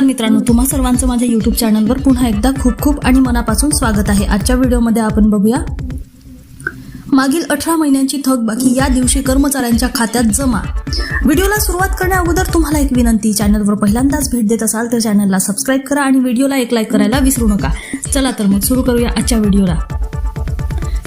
मित्रांनो तुम्हा सर्वांचं माझ्या युट्यूब चॅनलवर पुन्हा एकदा खूप खूप आणि मनापासून स्वागत आहे. आजच्या व्हिडिओमध्ये आपण बघूया. मागील अठरा महिन्यांची थकबाकी या दिवशी कर्मचाऱ्यांच्या खात्यात जमा. व्हिडिओला सुरुवात करण्या अगोदर तुम्हाला एक विनंती चॅनलवर पहिल्यांदाच भेट देत असाल तर चॅनलला सबस्क्राईब करा आणि व्हिडिओला एक लाईक करायला विसरू नका. चला तर मग सुरू करूया आजच्या व्हिडिओला.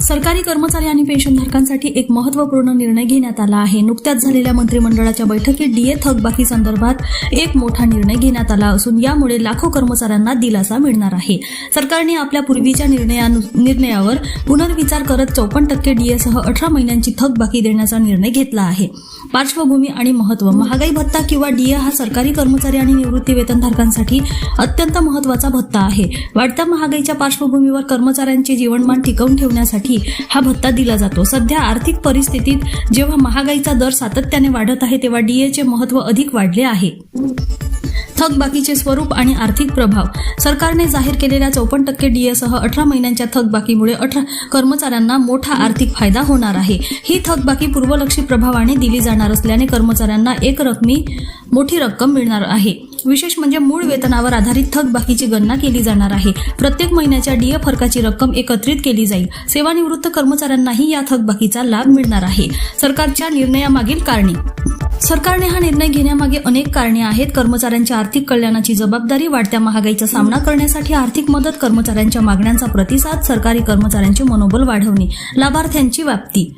सरकारी कर्मचारी आणि पेन्शनधारकांसाठी एक महत्त्वपूर्ण निर्णय घेण्यात आला आहे. नुकत्याच झालेल्या मंत्रिमंडळाच्या बैठकीत डीए थकबाकी संदर्भात एक मोठा निर्णय घेण्यात आला असून यामुळे लाखो कर्मचाऱ्यांना दिलासा मिळणार आहे. सरकारने आपल्या पूर्वीच्या निर्णयानु निर्णयावर पुनर्विचार करत चौपन्न टक्के डीएसह अठरा महिन्यांची थकबाकी देण्याचा निर्णय घेतला आहे. पार्श्वभूमी आणि महत्त्व. महागाई भत्ता किंवा डीए हा सरकारी कर्मचारी आणि निवृत्ती वेतनधारकांसाठी अत्यंत महत्त्वाचा भत्ता आहे. वाढत्या महागाईच्या पार्श्वभूमीवर कर्मचाऱ्यांचे जीवनमान टिकवून ठेवण्यासाठी हा भत्ता दिला जातो. सध्या आर्थिक परिस्थितीत जेव्हा महागाईचा दर सातत्याने वाढत आहे तेव्हा डीएचे महत्त्व अधिक वाढले आहे. थकबाकीचे स्वरूप आणि आर्थिक प्रभाव. सरकारने जाहीर केलेल्या चौपन्न टक्के डीएसह अठरा महिन्यांच्या थकबाकीमुळे अठरा कर्मचाऱ्यांना मोठा आर्थिक फायदा होणार आहे. ही थकबाकी पूर्वलक्षी प्रभावाने दिली जाणार असल्याने कर्मचाऱ्यांना एक रकमी मोठी रक्कम मिळणार आहे. विशेष म्हणजे मूळ वेतनावर आधारित थकबाकीची गणना केली जाणार आहे. प्रत्येक महिन्याच्या डीए फरकाची रक्कम एकत्रित केली जाईल. सेवानिवृत्त कर्मचाऱ्यांनाही या थकबाकीचा लाभ मिळणार आहे. सरकारच्या निर्णयामागील कारणे. सरकारने हा निर्णय घेण्यामागे अनेक कारणे आहेत. कर्मचाऱ्यांच्या आर्थिक कल्याणाची जबाबदारी वाढत्या महागाईचा सामना करण्यासाठी आर्थिक मदत कर्मचाऱ्यांच्या मागण्यांचा प्रतिसाद सरकारी कर्मचाऱ्यांचे मनोबल वाढवणे लाभार्थ्यांची व्याप्ती.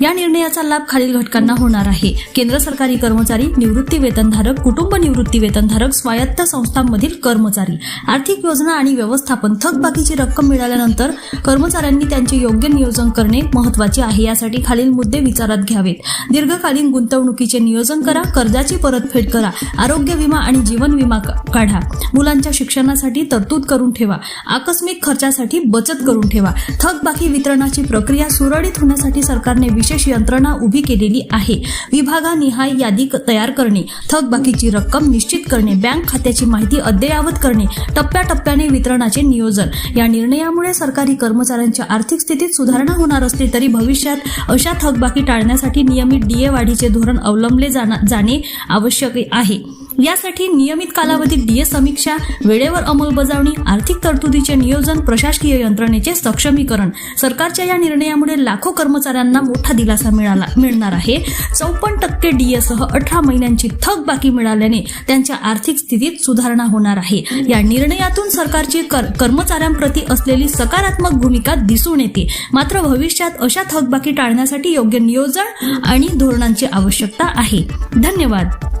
या निर्णयाचा लाभ खालील घटकांना होणार आहे. केंद्र सरकारी कर्मचारी निवृत्ती वेतनधारक कुटुंब निवृत्ती वेतनधारक स्वायत्त संस्थांमधील कर्मचारी. आर्थिक योजना आणि व्यवस्थापन थकबाकीची रक्कम मिळाल्यानंतर कर्मचाऱ्यांनी त्यांचे योग्य नियोजन करणे महत्त्वाचे आहे. यासाठी खालील मुद्दे विचारात घ्यावेत. दीर्घकालीन गुंतवणुकीचे नियोजन करा कर्जाची परतफेड करा आरोग्य विमा आणि जीवन विमा काढा. मुलांच्या शिक्षणासाठी तरतूद करून ठेवा. आकस्मिक खर्चासाठी बचत करून ठेवा. थकबाकी वितरणाची प्रक्रिया सुरळीत होण्यासाठी सरकारने विशेष यंत्रणा उभी केलेली आहे. विभागानिहाय यादी क- तयार करणे थकबाकीची रक्कम निश्चित करणे बँक खात्याची माहिती अद्ययावत करणे टप्प्याटप्प्याने वितरणाचे नियोजन. या निर्णयामुळे सरकारी कर्मचाऱ्यांच्या आर्थिक स्थितीत सुधारणा होणार असली तरी भविष्यात अशा थकबाकी टाळण्यासाठी नियमित डीए वाढीचे धोरण अवलंबले जाणे आवश्यक आहे. यासाठी नियमित कालावधीत डीए समीक्षा वेळेवर अंमलबजावणी आर्थिक तरतुदीचे नियोजन प्रशासकीय यंत्रणेचे सक्षमीकरण. सरकारच्या या निर्णयामुळे लाखो कर्मचाऱ्यांना मोठा दिलासा मिळाला मिळणार आहे. चौपन्न टक्के डीएसह अठरा महिन्यांची थकबाकी मिळाल्याने त्यांच्या आर्थिक स्थितीत सुधारणा होणार आहे. या निर्णयातून सरकारची कर- कर्मचाऱ्यांप्रती असलेली सकारात्मक भूमिका दिसून येते. मात्र भविष्यात अशा थकबाकी टाळण्यासाठी योग्य नियोजन आणि धोरणांची आवश्यकता आहे. धन्यवाद.